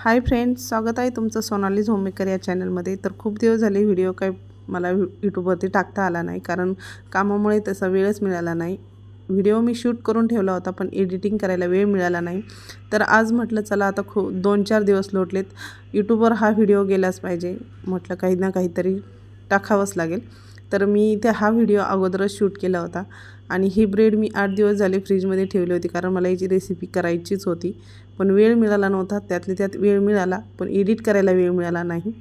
Hi friends स्वागत आहे तुमचं सोनाली होममेकर या चॅनलमध्ये. तर खूप दिवस झाले व्हिडिओ काय मला यूट्यूबवरती टाकता आला नाही कारण कामामुळे तसा वेळच मिळाला नाही. व्हिडिओ मी शूट करून ठेवला होता पण एडिटिंग करायला वेळ मिळाला नाही. तर आज म्हटलं चला आता खू दोन चार दिवस लोटलेत. यूट्यूबवर हा व्हिडिओ गेलाच पाहिजे. म्हटलं काही ना काहीतरी टाकावंच लागेल. तर मी इथे हा व्हिडिओ अगोदरच शूट केला होता. आणि ही ब्रेड मी आठ दिवस झाले फ्रीजमध्ये ठेवली होती कारण मला याची रेसिपी करायचीच होती. पण वेळ मिळाला नव्हता त्यातले त्यात वेळ मिळाला पण एडिट करायला वेळ मिळाला नाही.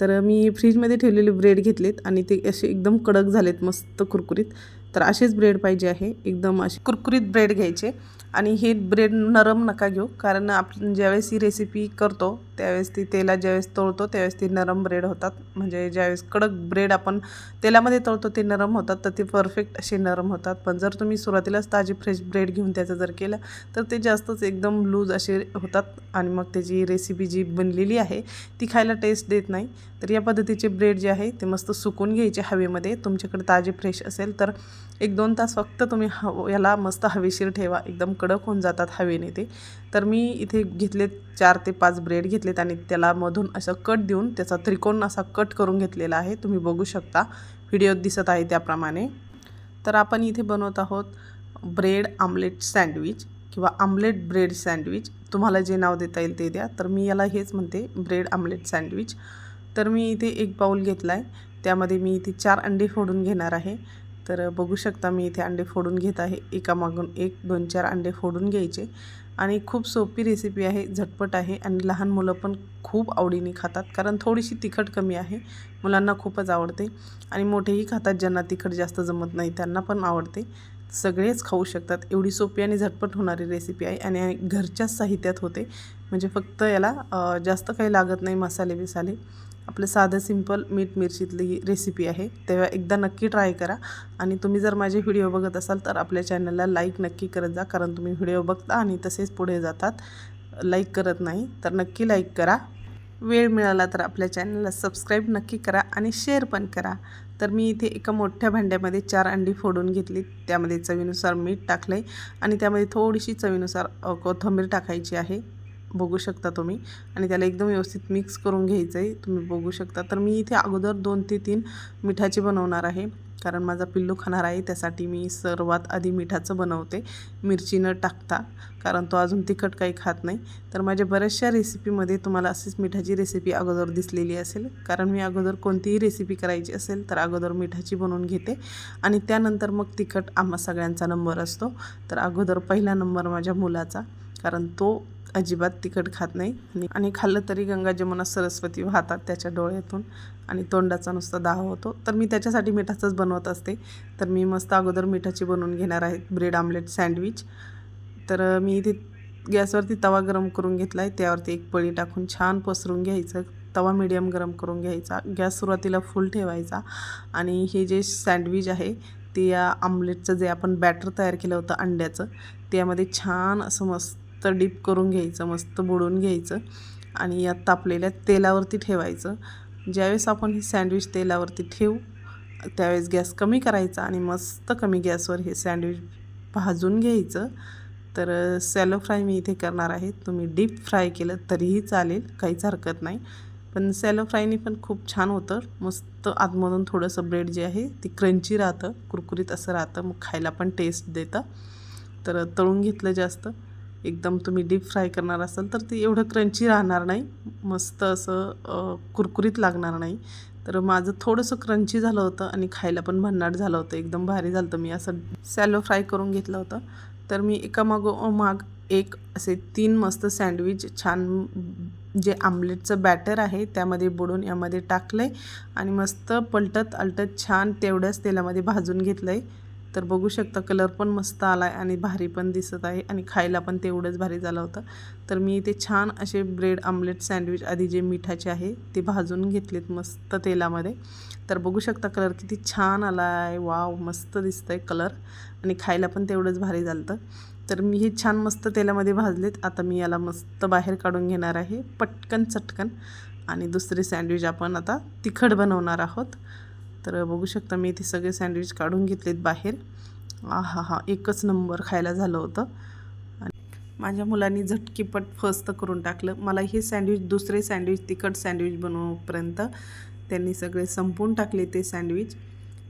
तर मी फ्रीजमध्ये ठेवलेले ब्रेड घेतलेत आणि ते असे एकदम कडक झालेत मस्त कुरकुरीत. तर असेच ब्रेड पाहिजे आहे. एकदम असे कुरकुरीत ब्रेड घ्यायचे. आणि हे ब्रेड नरम नका घेऊ. कारण आपण ज्यावेळेस ही रेसिपी करतो त्यावेळेस ती तेला ज्यावेळेस तळतो त्यावेळेस ती नरम ब्रेड होतात. म्हणजे ज्यावेळेस कडक ब्रेड आपण तेलामध्ये तळतो ते नरम होतात. तर ते परफेक्ट असे नरम होतात. पण जर तुम्ही सुरुवातीलाच ताजे फ्रेश ब्रेड घेऊन त्याचं जर केलं तर ते जास्तच एकदम लूज असे होतात. आणि मग त्याची रेसिपी जी बनलेली आहे ती खायला टेस्ट देत नाही. तर या पद्धतीचे ब्रेड जे आहे ते मस्त सुकून घ्यायचे हवेमध्ये. तुमच्याकडे ताजे फ्रेश असेल तर एक दोन तास फक्त तुम्ही हव याला मस्त हवेशीर ठेवा. एकदम कडक होऊन जातात हवेने ते. तर मी इथे घेतलेत चार ते पाच ब्रेड घेतलेत आणि त्याला मधून असं कट देऊन त्याचा त्रिकोण असा कट करून घेतलेला आहे. तुम्ही बघू शकता. व्हिडिओत दिसत आहे त्याप्रमाणे. तर आपण इथे बनवत आहोत ब्रेड आमलेट सँडविच किंवा आमलेट ब्रेड सँडविच. तुम्हाला जे नाव देता येईल ते द्या. तर मी याला हेच म्हणते ब्रेड आमलेट सँडविच. तर मी इथे एक बाऊल घेतला आहे त्यामध्ये मी इथे चार अंडे फोडून घेणार आहे. तर बघू शकता मी इथे अंडे फोडून घेत आहे. एकामागून एक दोन चार अंडे फोडून घ्यायचे. आणि खूप सोपी रेसिपी आहे झटपट आहे आणि लहान मुलं पण खूप आवडीने खातात कारण थोडीशी तिखट कमी आहे. मुलांना खूपच आवडते आणि मोठेही खातात ज्यांना तिखट जास्त जमत नाही त्यांना पण आवडते. सगळेच खाऊ शकतात. एवढी सोपी आणि झटपट होणारी रेसिपी आहे आणि घरच्याच साहित्यात होते. म्हणजे फक्त याला जास्त काही लागत नाही मसाले बिसाले. आपलं साधं सिंपल मीठ मिरचीतली रेसिपी आहे. तेव्हा एकदा नक्की ट्राय करा. आणि तुम्ही जर माझे व्हिडिओ बघत असाल तर आपल्या चॅनलला लाईक नक्की करत जा कारण तुम्ही व्हिडिओ बघता आणि तसेच पुढे जातात. लाईक करत नाही तर नक्की लाईक करा. वेळ मिळाला तर आपल्या चॅनलला सबस्क्राईब नक्की करा आणि शेअर पण करा. तर मी इथे एका मोठ्या भांड्यामध्ये चार अंडी फोडून घेतली. त्यामध्ये चवीनुसार मीठ टाकलं आहे आणि त्यामध्ये थोडीशी चवीनुसार कोथिंबीर टाकायची आहे. बघू शकता तुम्ही. आणि त्याला एकदम व्यवस्थित मिक्स करून घ्यायचं आहे तुम्ही बघू शकता. तर मी इथे अगोदर दोन ते तीन मिठाची बनवणार आहे. कारण माझा पिल्लू खाणार आहे. त्यासाठी मी सर्वात आधी मिठाचं बनवते. मिरची न टाकता. कारण तो अजून तिखट काही खात नाही. तर माझ्या बऱ्याचशा रेसिपीमध्ये तुम्हाला अशीच मिठाची रेसिपी अगोदर दिसलेली असेल. कारण मी अगोदर कोणतीही रेसिपी करायची असेल तर अगोदर मिठाची बनवून घेते. आणि त्यानंतर मग तिखट आम्हा सगळ्यांचा नंबर असतो. तर अगोदर पहिला नंबर माझ्या मुलाचा. कारण तो अजिबात तिखट खात नाही. आणि खाल्लं तरी गंगा जमुना सरस्वती वाहतात त्याच्या डोळ्यातून. आणि तोंडाचा नुसता दाह होतो. तर मी त्याच्यासाठी मिठाचंच बनवत असते. तर मी मस्त अगोदर मिठाची बनवून घेणार आहे. Bread omelette sandwich. तर मी इथे गॅसवरती तवा गरम करून घेतला आहे त्यावरती एक पळी टाकून छान पसरून घ्यायचं. तवा मिडियम गरम करून घ्यायचा. गॅस सुरुवातीला फुल ठेवायचा. आणि हे जे सँडविच आहे ते या आमलेटचं जे आपण बॅटर तयार केलं होतं अंड्याचं त्यामध्ये छान असं मस्त मस्त डीप करून घ्यायचं मस्त बुडवून घ्यायचं आणि या तापलेल्या तेलावरती ठेवायचं. ज्यावेळेस आपण ही सँडविच तेलावरती ठेवू त्यावेळेस गॅस कमी करायचा आणि मस्त कमी गॅसवर हे सँडविच भाजून घ्यायचं. तर सॅलो फ्राय मी इथे करणार आहे. तुम्ही डीप फ्राय केलं तरीही चालेल काहीच हरकत नाही. पण सॅलो फ्रायनी पण खूप छान होतं. मस्त आतमधून थोडंसं ब्रेड जे आहे ते क्रंची राहतं. कुरकुरीत असं राहतं. मग खायला पण टेस्ट देतं. तर तळून घेतलं जास्त. एकदम तुम्ही डीप फ्राय करणार असाल तर ते एवढं क्रंची राहणार नाही. मस्त असं कुरकुरीत लागणार नाही. तर माझं थोडंसं क्रंची झालं होतं आणि खायला पण भन्नाट झालं होतं. एकदम भारी झालं होतं. मी असं सॅलो फ्राय करून घेतलं होतं. तर मी एका माग माग एक असे तीन मस्त सँडविच छान जे आमलेटचं बॅटर आहे त्यामध्ये बुडून यामध्ये टाकलं आहे आणि मस्त पलटत अलटत छान तेवढ्याच तेलामध्ये भाजून घेतलं आहे तर बघू शकता कलर पण मस्त आला आहे आणि भारी पण दिसत आहे आणि खायला पण तेवढंच भारी झालं होतं. तर मी इथे छान असे ब्रेड आमलेट सँडविच आधी जे मिठाचे आहे ते भाजून घेतलेत मस्त तेलामध्ये. तर बघू शकता कलर किती छान आला आहे वाव मस्त दिसतं आहे कलर आणि खायला पण तेवढंच भारी झालं तर मी हे छान मस्त तेलामध्ये भाजलेत. आता मी याला मस्त बाहेर काढून घेणार आहे पटकन चटकन आणि दुसरे सँडविच आपण आता तिखट बनवणार आहोत. तर बघू शकता मी इथे सगळे सँडविच काढून घेतलेत बाहेर. हा हा एकच नंबर खायला झालं होतं. माझ्या मुलांनी झटकीपट फस्त करून टाकलं. मला हे सँडविच दुसरे सँडविच तिखट सँडविच बनवपर्यंत त्यांनी सगळे संपवून टाकले ते सँडविच.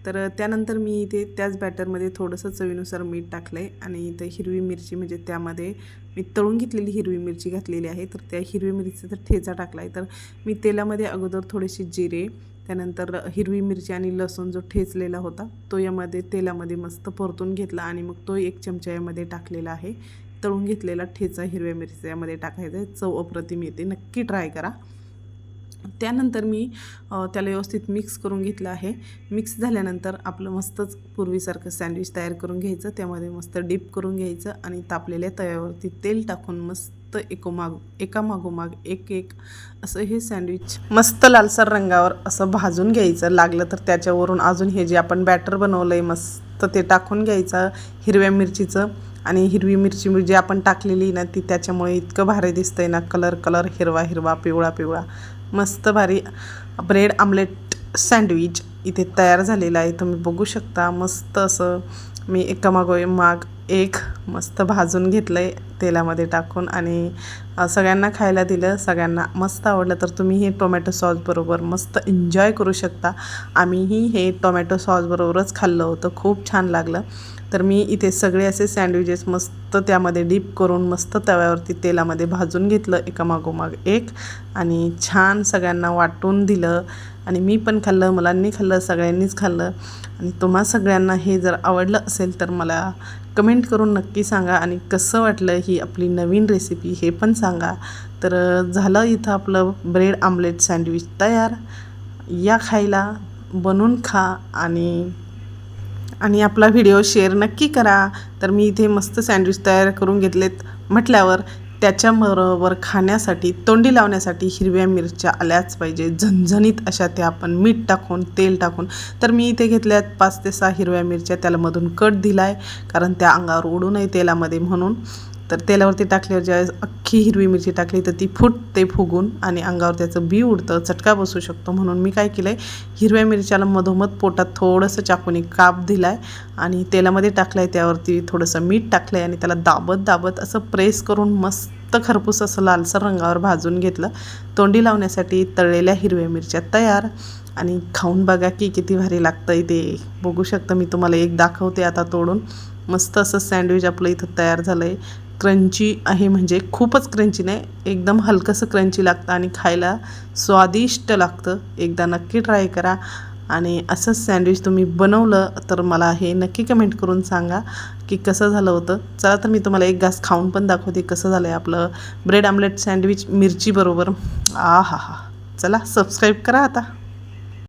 तर त्यानंतर मी इथे त्याच बॅटरमध्ये थोडंसं चवीनुसार मीठ टाकलं आहे आणि इथं हिरवी मिरची म्हणजे त्यामध्ये मी तळून घेतलेली हिरवी मिरची घातलेली आहे. तर त्या हिरवी मिरचीचा ठेचा टाकला आहे तर मी तेलामध्ये अगोदर थोडेसे जिरे त्यानंतर हिरवी मिरची आणि लसूण जो ठेचलेला होता तो यामध्ये तेलामध्ये मस्त परतून घेतला आणि मग तो एक चमचा यामध्ये टाकलेला आहे. तळून घेतलेला ठेचा हिरव्या मिरची यामध्ये टाकायचा आहे. चव अप्रतिम येते. नक्की ट्राय करा. त्यानंतर मी त्याला व्यवस्थित मिक्स करून घेतलं आहे. मिक्स झाल्यानंतर आपलं मस्तच पूर्वीसारखं सँडविच तयार करून घ्यायचं. त्यामध्ये मस्त डीप करून घ्यायचं आणि तापलेल्या तव्यावरती तेल टाकून मस्त फक्त एकोमाग एका मागोमाग एक एक असं हे सँडविच मस्त लालसर रंगावर असं भाजून घ्यायचं. लागलं तर त्याच्यावरून अजून हे जे आपण बॅटर बनवलं आहे मस्त ते टाकून घ्यायचं हिरव्या मिरचीचं. आणि हिरवी मिरची म्हणजे जी आपण टाकलेली ना ती त्याच्यामुळे इतकं भारी दिसतंय ना कलर कलर हिरवा हिरवा पिवळा पिवळा. मस्त भारी ब्रेड आमलेट सँडविच इथे तयार झालेलं आहे. तुम्ही बघू शकता मस्त असं मी एकामागो माग एक मस्त भाजून घेतलं आहे तेलामध्ये टाकून आणि सगळ्यांना खायला दिलं. सगळ्यांना मस्त आवडलं. तर तुम्ही हे टोमॅटो सॉसबरोबर मस्त एन्जॉय करू शकता. आम्हीही हे टोमॅटो सॉसबरोबरच खाल्लं होतं. खूप छान लागलं. तर मी इथे सगळे असे सँडविचेस मस्त त्यामध्ये डीप करून मस्त तव्यावरती तेलामध्ये भाजून घेतलं. एकामागोमाग एक आणि छान सगळ्यांना वाटून दिलं. आणि मी पण खाल्लं मुलांनी खाल्लं सगळ्यांनीच खाल्लं. आणि तुम्हा सगळ्यांना हे जर आवडलं असेल तर मला कमेंट करून नक्की सांगा आणि कसं वाटलं ही आपली नवीन रेसिपी हे पण सांगा. तर झालं इथं आपलं ब्रेड आमलेट सँडविच तयार. या खायला बनवून खा आणि आणि आपला व्हिडिओ शेअर नक्की करा. तर मी इथे मस्त सँडविच तयार करून घेतलेत म्हटल्यावर त्याच्याबरोबर खाण्यासाठी तोंडी लावण्यासाठी हिरव्या मिरच्या आल्याच पाहिजे. झणझणीत अशा त्या आपण मीठ टाकून तेल टाकून. तर मी इथे घेतल्यात पाच ते सहा हिरव्या मिरच्या. त्याला मधून कट दिला आहे कारण त्या अंगावर उडू नये तेलामध्ये म्हणून. तर तेलावरती टाकल्यावर ज्यावेळेस अख्खी हिरवी मिरची टाकली तर ती फुटते फुगून आणि अंगावर त्याचं बी उडतं चटका बसू शकतो. म्हणून मी काय केलं आहे हिरव्या मिरच्याला मधोमध पोटात थोडंसं चाकूने काप दिला आहे आणि तेलामध्ये टाकलं आहे त्यावरती थोडंसं मीठ टाकलं आहे आणि त्याला दाबत दाबत असं प्रेस करून मस्त खरपूस असं लालसर रंगावर भाजून घेतलं. तोंडी लावण्यासाठी तळलेल्या हिरव्या मिरच्या तयार आणि खाऊन बघा की किती भारी लागतं ते. बघू शकतं मी तुम्हाला एक दाखवते आता तोडून. मस्त असं सँडविच आपलं इथं तयार झालं आहे क्रंची आहे म्हणजे खूपच क्रंची नाही एकदम हलकंसं क्रंची लागतं आणि खायला स्वादिष्ट लागतं. एकदा नक्की ट्राय करा. आणि असंच सँडविच तुम्ही बनवलं तर मला हे नक्की कमेंट करून सांगा की कसं झालं होतं. चला तर मी तुम्हाला एक घास खाऊन पण दाखवते कसं झालं आहे आपलं ब्रेड आमलेट सँडविच मिरचीबरोबर. आ हा हा चला सबस्क्राईब करा आता.